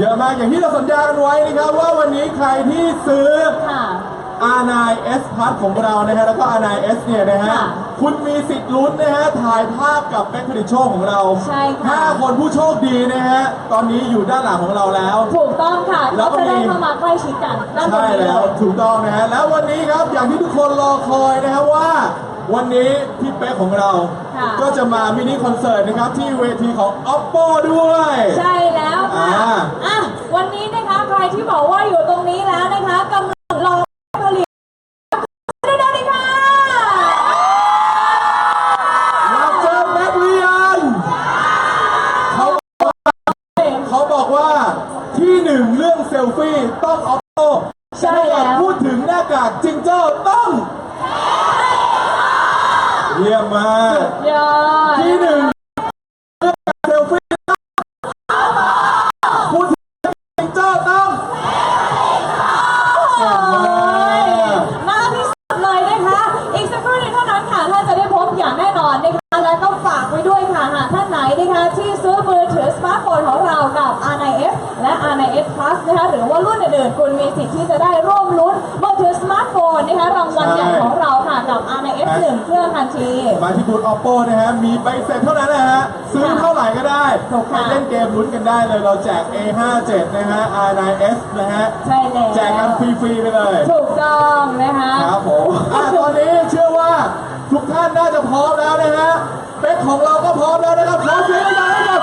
เยอะมากอย่างที่เราสัญญากันไว้นะครับว่าวันนี้ใครที่ซื้อ ค่ะ R9 S Plus ของเรานะฮะแล้วก็ R9 S เนี่ยนะฮะค่ะคุณมีสิทธิ์ลุ้นนะฮะถ่ายภาพกับเป็นผลิตโชคของเราใช่ค่ะ ห้าคนผู้โชคดีนะฮะตอนนี้อยู่ด้านหลังของเราแล้ว ถูกต้องค่ะแล้วก็ก็จะได้มี เข้ามาใกล้ชิดกันด้านบนใช่นี้แล้วเลยถูกต้องนะฮะแล้ววันนี้ครับอย่างที่ทุกคนรอคอยนะฮะว่า วันนี้พี่เป๊กของเรา ค่ะ ก็จะมามินิคอนเสิร์ตนะครับที่เวทีของ oppo ด้วย ใช่แล้วค่ะอ่า อะ วันนี้นะคะใครที่บอกว่าอยู่ตรงนี้แล้วนะคะกำลังรอผลิตได้ได้เลยค่ะอยากเจอแบ็คเรียนเขาเขาบอกว่าที่หนึ่งเรื่องเซลฟี่ต้อง oppo ใช่แล้วต่ถ้าเกิดพูดถึงหน้ากากจิงเจ้าต้อง เยี่ยมมาก ยอด ที่หนึ่ง ได้เลยเราแจก A57 นะฮะ R9S นะฮะ ใช่แล้วแจกกันฟรีๆไปเลย ถูกต้องนะคะครับผมอะตอนนี้เชื่อว่าทุกท่านน่าจะพร้อมแล้วนะฮะ เป็กของเราก็พร้อมแล้วนะครับ ขอเสียงดังๆให้กับ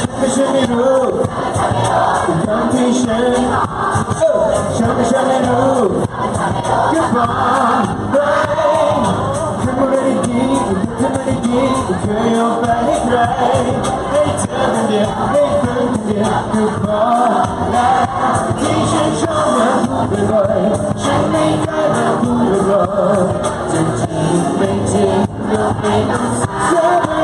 ฉันไม่ใช่ไม่รู้ทุกครั้งที่ฉันฉันไม่ใช่ไม่รู้ก็พร้อมไปทำอะไรดีทำอะไรดีเคยเอาไปให้ใครให้เธอคนเดียวให้เธอคนเดียวก็พอแล้วที่ฉันชอบมาพูดบ่อยๆฉันไม่เคยมาพูดบ่อยๆจะจริงไม่จริงก็ไม่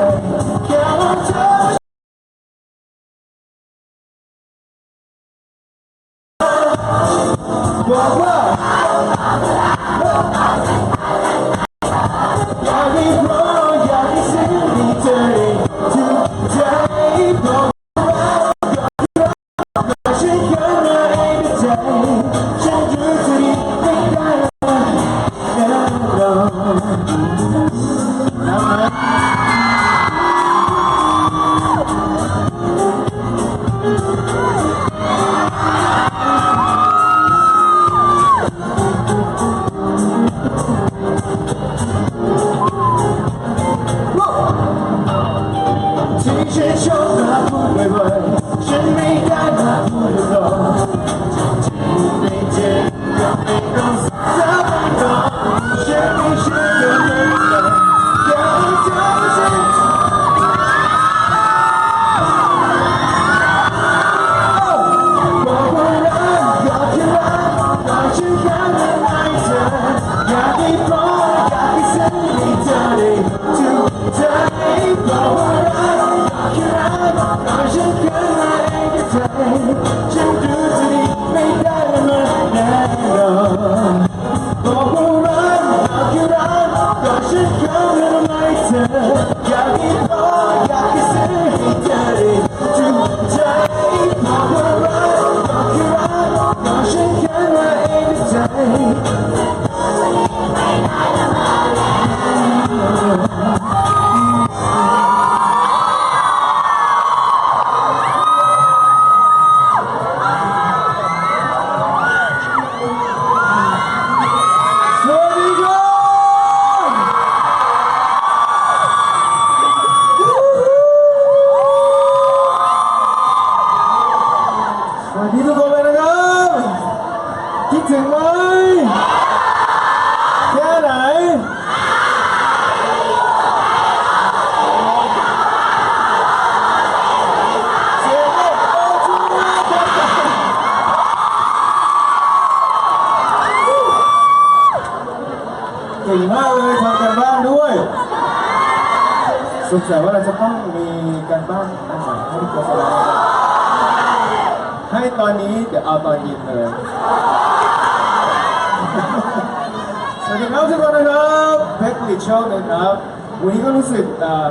Can't 师。 สงสัยว่าเราจะต้องมีการบ้านอันไหนให้ทุกคนแสดงให้ตอนนี้เดี๋ยวเอาตอนเย็นเลย สวัสดีครับทุกคนนะครับเพชรลิชโชคนะครับ วันนี้ก็รู้สึกอ่า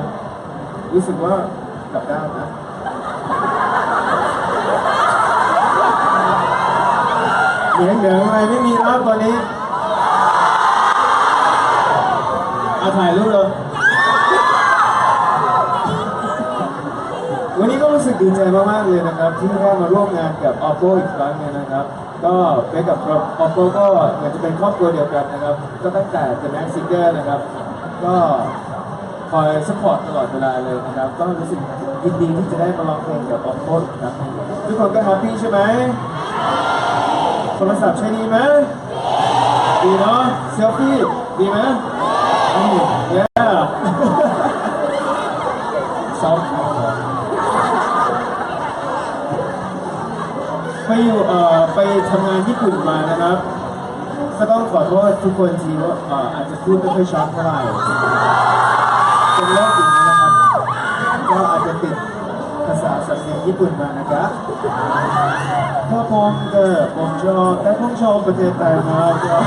รู้สึกว่ากลับด้านนะ เหนียงเหนียงอะไรไม่มีแล้วตอนนี้ เอาถ่ายรูปเลก ดีใจมากๆเลยนะครับ ที่ได้มาร่วมงานกับ Oppo อีกครั้งหนึงนะครับ ก็ไปกับ Oppo ก็เหมือนจะเป็นครอบครัวเดียวกันนะครับ ก็ตั้งแต่ The Max Singer นะครับ ก็คอยสปอร์ตตลอดเวลาเลยนะครับ ก็รู้สึกยินดีที่จะได้มาร้องเพลงกับ Oppo อีกครั้งหนึงทุกคนก็แฮปปี้ใช่ไหมโทรศัพท์ใช้ดีไหมดีเนาะเซลฟี่ดีไหมอืม ไปอยู่เอ่อไปทำงานญี่ปุ่นมานะครับก็ต้องขอโทษทุกคนทีว่าเอ่ออาจจะพูดไม่ค่อยชัดเท่าไหร่เป็นโรคอย่างนี้นะครับก็อาจจะติดภาษาสำเนียงญี่ปุ่นมานะครับถ้าผมเออผมชอบแต่ผมชอบประเทศไทยมากครับ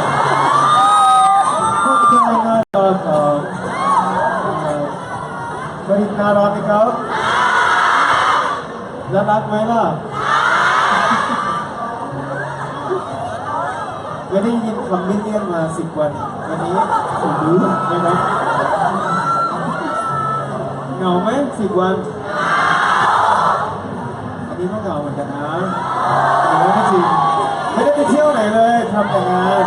คนไทยน่ารักครับเอ่อผลิตน่ารักไหมครับน่ารักไหมล่ะ ไม่ได้ยินคำมิเนียนมาสิบวัน วันนี้ผมรู้นะครับเหงาไหมสิบวัน อันนี้ก็เหงาเหมือนกันนะเหงาไม่จริงไม่ได้ไปเที่ยวไหนเลยทำแต่งาน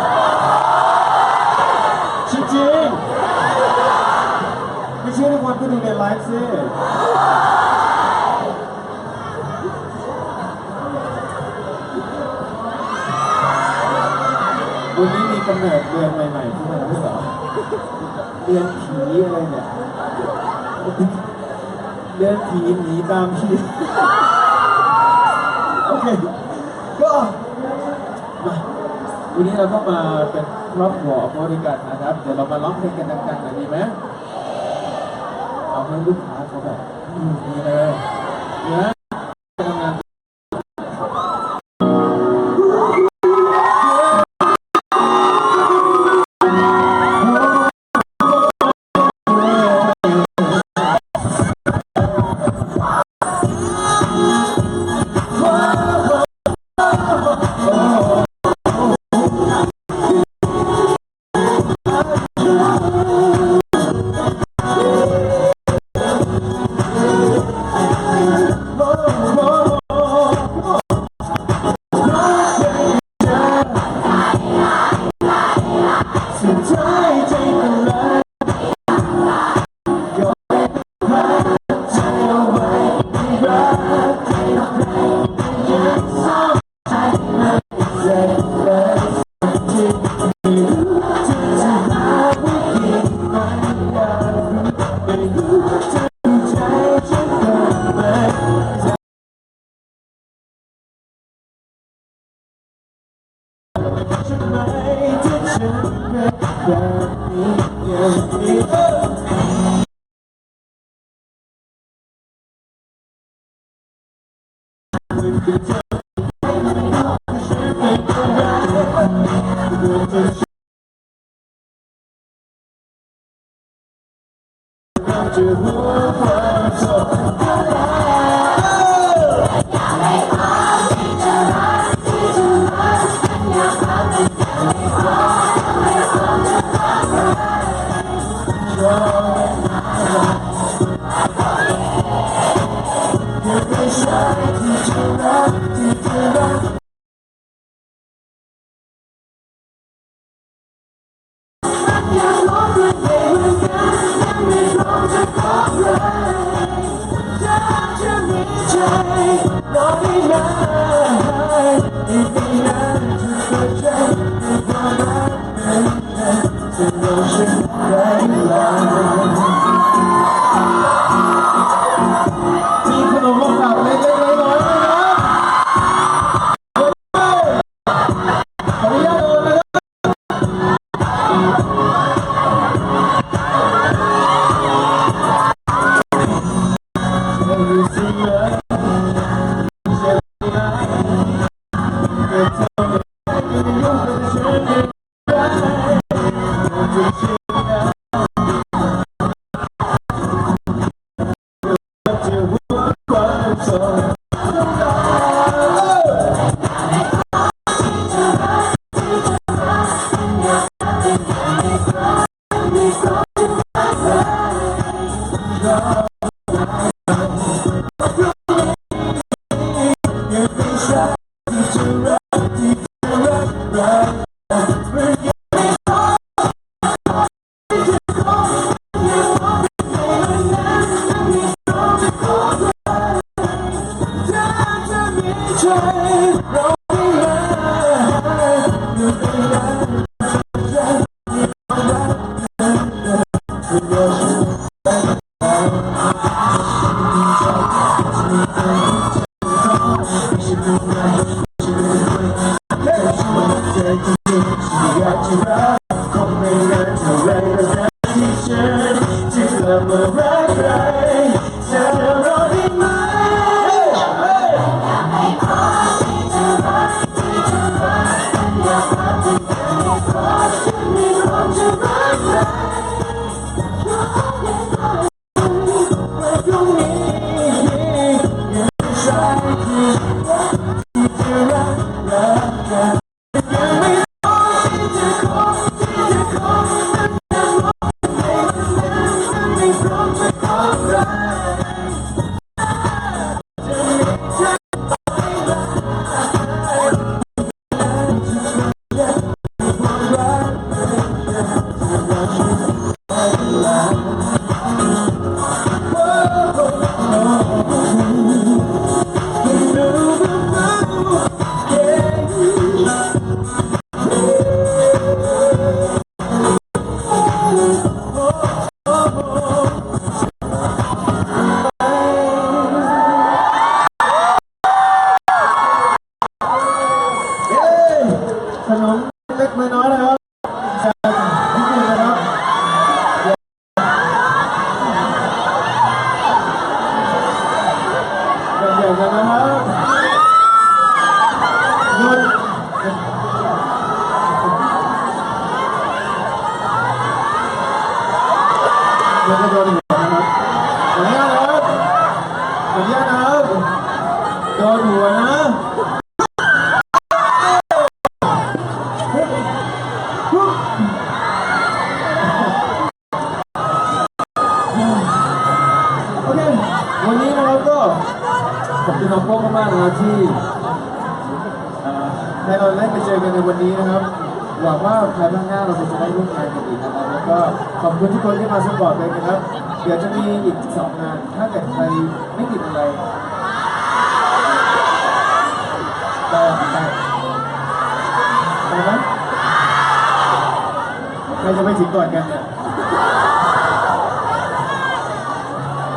จริงๆไม่เชื่อทุกคนก็ดูในไลฟ์สิ กำเนิดเดือนใหม่ๆขึ้นมาด้วยเหรอเดือนผีอะไรเนี่ยเดือนผีหนีตามผีโอเคก็มาวันนี้เราก็มาเป็นครอบครัวออด้วยกันนะครับ เดี๋ยวเรามาร้องเพลงกันดังๆหน่อยดีไหมเอาให้ลูกค้าเขาแบบอืมดีเลยเดี๋ยวนะ เดี๋ยวจะโดนอีกนะครับขออนุญาตนะครับขออนุญาตนะครับโดนหัวนะโอเควันนี้นะครับก็ขอบคุณน้องโป้งมากๆนะครับที่เอ่อให้เราได้ไปเจอกันในวันนี้นะครับหวังว่าภายภาคหน้าเราจะได้ร่วม อบคุณทุกคนที่มาสปอร์ตเลยนะครับ เดี๋ยวจะมีอีกสองงาน ถ้าเกิดใครไม่ติดอะไรก็ไปไปไหมใครจะไปถึงก่อนกันเนี่ย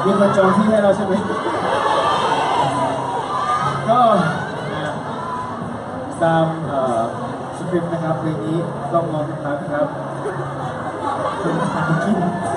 มีคนจองที่ให้เราใช่ไหมก็ตามเอ่อสคริปต์นะครับเพลงนี้ต้องมองทุกครั้งครับ เป็นทางที่นะค